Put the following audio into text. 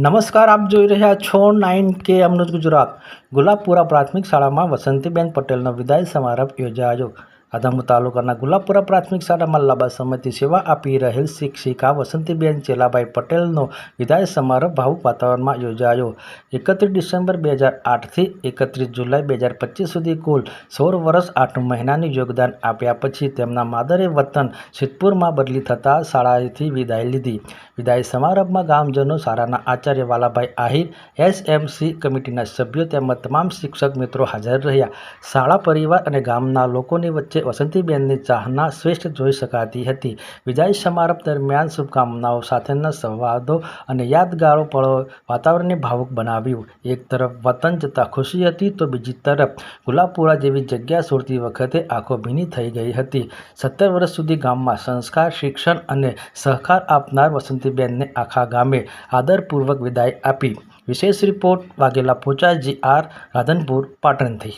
નમસ્કાર, આપ જોઈ રહ્યા છો નાઇન કે અમૃત ગુજરાત. ગુલાબપુરા પ્રાથમિક શાળામાં વસંતીબેન પટેલનો વિદાય સમારંભ યોજાયો. આદમુ તાલુકાના ગુલાબપુરા પ્રાથમિક શાળામાં લાંબા સમયથી સેવા આપી રહેલ શિક્ષિકા વસંતીબેન ચેલાભાઈ પટેલનો વિદાય સમારંભ ભાવુક વાતાવરણમાં યોજાયો. એકત્રીસ ડિસેમ્બર બે હજાર આઠથી એકત્રીસ જુલાઈ બે હજાર પચીસ સુધી કુલ સોળ વર્ષ આઠ મહિનાનું યોગદાન આપ્યા પછી તેમના માદરે વતન સિદ્ધપુરમાં બદલી થતાં શાળાએથી વિદાય લીધી. વિદાય સમારંભમાં ગામજનો શાળાના આચાર્ય વાલાભાઈ આહિર, એસએમસી કમિટીના સભ્યો તેમજ તમામ શિક્ષક મિત્રો હાજર રહ્યા. શાળા પરિવાર અને ગામના લોકોની વચ્ચે વસંતીબેનની ચાહના શ્રેષ્ઠ જોઈ શકાતી હતી. વિદાય સમારંભ દરમિયાન શુભકામનાઓ સાથેના સંવાદો અને યાદગારો પળો વાતાવરણને ભાવુક બનાવ્યું. એક તરફ વતન જતાં ખુશી હતી તો બીજી તરફ ગુલાબપુરા જેવી જગ્યા છોડતી વખતે આંખો ભીની થઈ ગઈ હતી. સત્તર વર્ષ સુધી ગામમાં સંસ્કાર, શિક્ષણ અને સહકાર આપનાર વસંતીબેનને આખા ગામે આદરપૂર્વક વિદાય આપી. વિશેષ રિપોર્ટ વાઘેલા પોચાજી આર, રાધનપુર, પાટણથી.